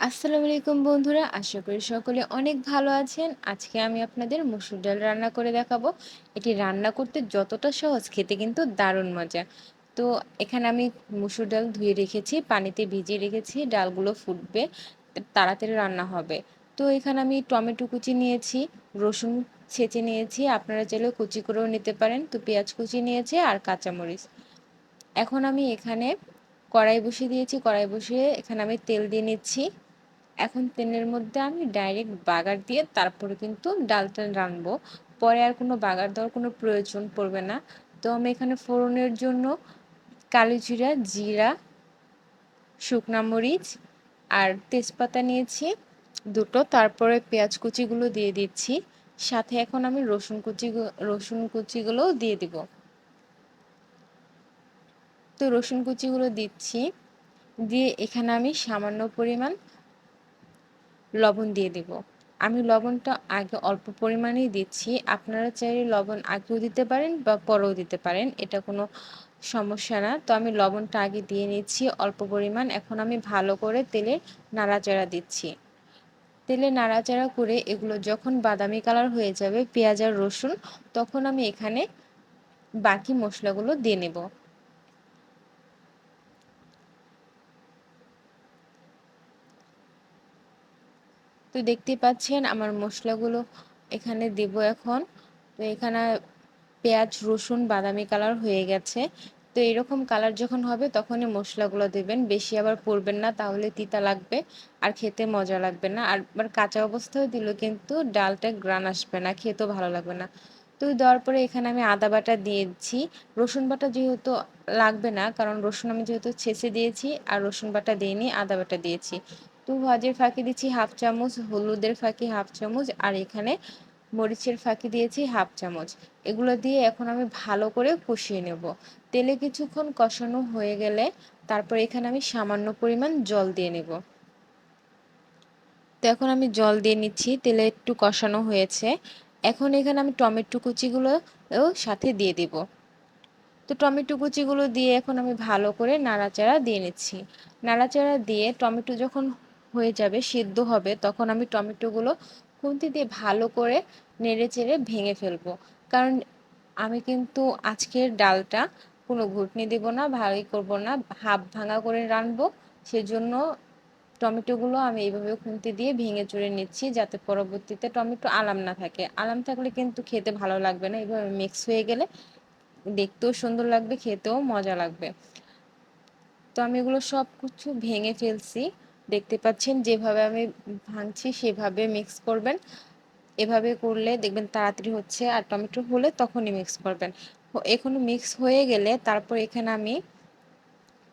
আসসালামু আলাইকুম বন্ধুরা, আশা করি সকলে অনেক ভালো আছেন। আজকে আমি আপনাদের মুসুর ডাল রান্না করে দেখাবো। এটি রান্না করতে যতটা সহজ, খেতে কিন্তু দারুণ মজা। তো এখানে আমি মুসুর ডাল ধুয়ে রেখেছি, পানিতে ভিজিয়ে রেখেছি, ডালগুলো ফুটবে, তাড়াতাড়ি রান্না হবে। তো এখানে আমি টমেটো কুচি নিয়েছি, রসুন ছেঁচে নিয়েছি, আপনারা চাইলে কুচি করেও নিতে পারেন। তো পেঁয়াজ কুচি নিয়েছি আর কাঁচামরিচ। এখন আমি এখানে কড়াই বসিয়ে দিয়েছি, কড়াই বসিয়ে এখানে আমি তেল দিয়ে নিচ্ছি। এখন তেলের মধ্যে আমি ডাইরেক্ট বাগার দিয়ে তারপরে কিন্তু ডালটা রানবো পরে আর কোনো বাগার দেওয়ার কোনো প্রয়োজন পড়বে না। তো আমি এখানে ফোড়নের জন্য কালো জিরা জিরা, শুকনা মরিচ আর তেজপাতা নিয়েছি দুটো। তারপরে পেঁয়াজ কুচিগুলো দিয়ে দিচ্ছি। সাথে এখন আমি রসুন কুচি রসুন কুচিগুলোও দিয়ে দিব। তো রসুন কুচিগুলো দিচ্ছি। দিয়ে এখানে আমি সামান্য পরিমাণ লবণ দিয়ে দেব। আমি লবণটা আগে অল্প পরিমাণেই দিচ্ছি। আপনারা চাইলে লবণ আগেও দিতে পারেন বা পরেও দিতে পারেন, এটা কোনো সমস্যা না। তো আমি লবণটা আগে দিয়ে নিচ্ছি অল্প পরিমাণ। এখন আমি ভালো করে তেলে নাড়াচাড়া দিচ্ছি। তেলে নাড়াচাড়া করে এগুলো যখন বাদামি কালার হয়ে যাবে, পেঁয়াজ আর রসুন, তখন আমি এখানে বাকি মশলাগুলো দিয়ে নেব। তো দেখতে পাচ্ছেন আমার মশলাগুলো এখানে দেব এখন। তো এখানে পেঁয়াজ, রসুন, বাদামি কালার হয়ে গেছে। তো এরকম কালার যখন হবে তখনই মশলাগুলো দেবেন। বেশি আবার পড়বেন না, তাহলে তিতা লাগবে আর খেতে মজা লাগবে না। আর কাঁচা অবস্থায় দিলেও কিন্তু ডালটা গ্রান আসবে না, খেতেও ভালো লাগবে না। তো দেওয়ার পরে এখানে আমি আদা বাটা দিয়েছি রসুন বাটা যেহেতু লাগবে না, কারণ রসুন আমি যেহেতু ছেঁচে দিয়েছি আর রসুন বাটা দিইনি, আদা বাটা দিয়েছি। তো ভাজের ফাঁকি দিচ্ছি হাফ চামচ, হলুদের ফাঁকি হাফ চামচ, আর এখানে মরিচের ফাঁকি দিয়েছি হাফ চামচ। এগুলো দিয়ে এখন আমি ভালো করে কষিয়ে নেব। তেলে কিছুক্ষণ কষানো হয়ে গেলে তারপর এখানে আমি সামান্য পরিমাণ জল দিয়ে নেব। তো এখন আমি জল দিয়ে নিচ্ছি, তেলে একটু কষানো হয়েছে। এখন এখানে আমি টমেটো কুচিগুলো সাথে দিয়ে দেব। তো টমেটো কুচিগুলো দিয়ে এখন আমি ভালো করে নাড়াচাড়া দিয়ে নিচ্ছি। নাড়াচাড়া দিয়ে টমেটো যখন হয়ে যাবে, সিদ্ধ হবে, তখন আমি টমেটোগুলো খুন্তি দিয়ে ভালো করে নেড়ে চেড়ে ভেঙে ফেলব। কারণ আমি কিন্তু আজকের ডালটা কোনো ঘুটনি দেব না, ভালোই করব না, হাফ ভাঙা করে রানবো, সেজন্য টমেটোগুলো আমি এইভাবে খুন্তি দিয়ে ভেঙে চড়ে নিচ্ছি, যাতে পরবর্তীতে টমেটো আলাম না থাকে। আলাম থাকলে কিন্তু খেতে ভালো লাগবে না, এইভাবে মিক্স হয়ে গেলে দেখতেও সুন্দর লাগবে, খেতেও মজা লাগবে। তো আমি এগুলো সব কিছু ভেঙে ফেলছি। দেখতে পাচ্ছেন, যেভাবে আমি ভাঙছি সেভাবে মিক্স করবেন। এভাবে করলে দেখবেন তাড়াতাড়ি হচ্ছে আর টমেটো হলে তখনই মিক্স করবেন। এখনও মিক্স হয়ে গেলে তারপর এখানে আমি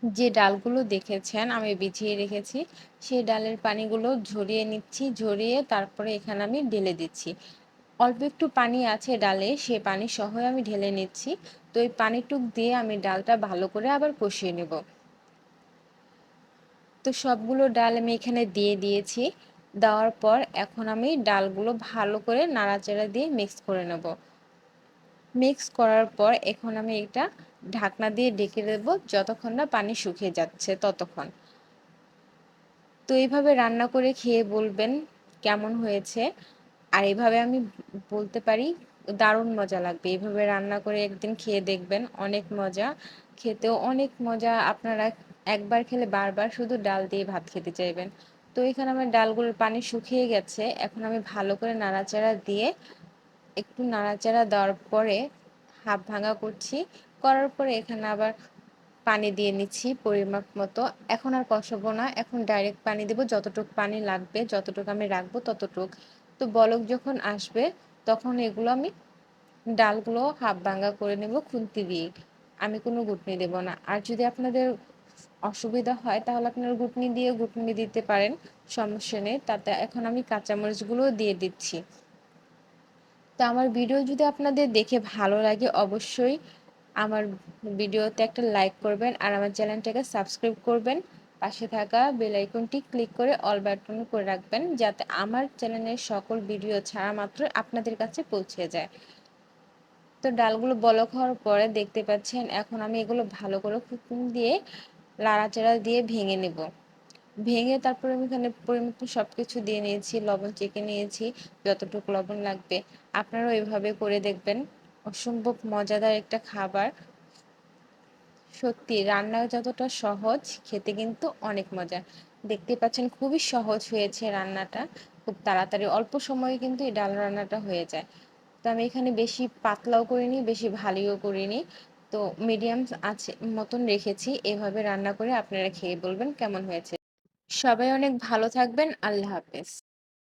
যে ডালগুলো দেখেছেন, আমি বিছিয়ে রেখেছি, সেই ডালের পানিগুলো ঝরিয়ে নিচ্ছি, ঝরিয়ে তারপরে এখানে আমি ঢেলে দিচ্ছি। অল্প একটু পানি আছে ডালে, সে পানি সহ আমি ঢেলে নিচ্ছি। তো এই পানিটুক দিয়ে আমি ডালটা ভালো করে আবার কষিয়ে নেব। তো সবগুলো ডাল আমি এখানে দিয়ে দিয়েছি। দেওয়ার পর এখন আমি ডালগুলো ভালো করে নাড়াচাড়া দিয়ে মিক্স করে নেব। মিক্স করার পর এখন আমি এটা ঢাকনা দিয়ে ডেকে দেবো যতক্ষণ না পানি শুকিয়ে যাচ্ছে ততক্ষণ। তো এইভাবে রান্না করে খেয়ে বলবেন কেমন হয়েছে। আর এইভাবে আমি বলতে পারি দারুণ মজা লাগবে। এইভাবে রান্না করে একদিন খেয়ে দেখবেন অনেক মজা। খেতেও অনেক মজা। আপনারা একবার খেলে বারবার শুধু ডাল দিয়ে ভাত খেতে চাইবেন। তো এখানে আমার ডালগুলোর পানি শুকিয়ে গেছে। এখন আমি ভালো করে নাড়াচাড়া দিয়ে একটু নাড়াচাড়া দেওয়ার পরে হাফ ভাঙা করছি। করার পরে এখানে আবার পানি দিয়ে নিচ্ছি পরিমাপ মতো। এখন আর কষাবো না। এখন ডাইরেক্ট পানি দেবো। যতটুক পানি লাগবে, যতটুকু আমি রাখব ততটুক। তো বলক যখন আসবে, তখন এগুলো আমি ডালগুলো হাফ ভাঙা করে নেব খুন্তি দিয়ে। আমি কোনো গুটনি দেব না। আর যদি আপনাদের অসুবিধা হয়, তাহলে আপনারা গুটনি দিয়ে গুটনি দিতে পারেন, সমস্যা নেই। তাতে এখন আমি কাঁচামরিচগুলো দিয়ে দিচ্ছি। তো আমার ভিডিও যদি আপনাদের দেখে ভালো লাগে অবশ্যই আমার ভিডিওতে একটা লাইক করবেন আর আমার চ্যানেলটাকে সাবস্ক্রাইব করবেন। পাশে থাকা বেল আইকনটি ক্লিক করে অল বাটন করে রাখবেন যাতে আমার চ্যানেলের সকল ভিডিও ছাড়া মাত্র আপনাদের কাছে পৌঁছে যায়। তো ডালগুলো বলক হওয়ার পরে দেখতে পাচ্ছেন, এখন আমি এগুলো ভালো করে ফুকুন দিয়ে লাড়াচাড়া দিয়ে ভেঙে নেব। ভেঙে তারপরে আমি এখানে পরিমতো সব কিছু দিয়ে নিয়েছি, লবণ চেখে নিয়েছি, যতটুকু লবণ লাগবে। আপনারাও এভাবে করে দেখবেন। অসম্ভব মজাদার একটা খাবার। সত্যি রান্না যতটা সহজ, খেতে কিন্তু অনেক মজা। দেখতে পাচ্ছেন, খুবই সহজ হয়েছে রান্নাটা। খুব তাড়াতাড়ি, অল্প সময়ে কিন্তু এই ডাল রান্নাটা হয়ে যায়। তো আমি এখানে বেশি পাতলাও করিনি, বেশি ভারীও করিনি। তো মিডিয়াম আছে, মতন রেখেছি। এভাবে রান্না করে আপনারা খেয়ে বলবেন কেমন হয়েছে। সবাই অনেক ভালো থাকবেন। আল্লাহ হাফেজ।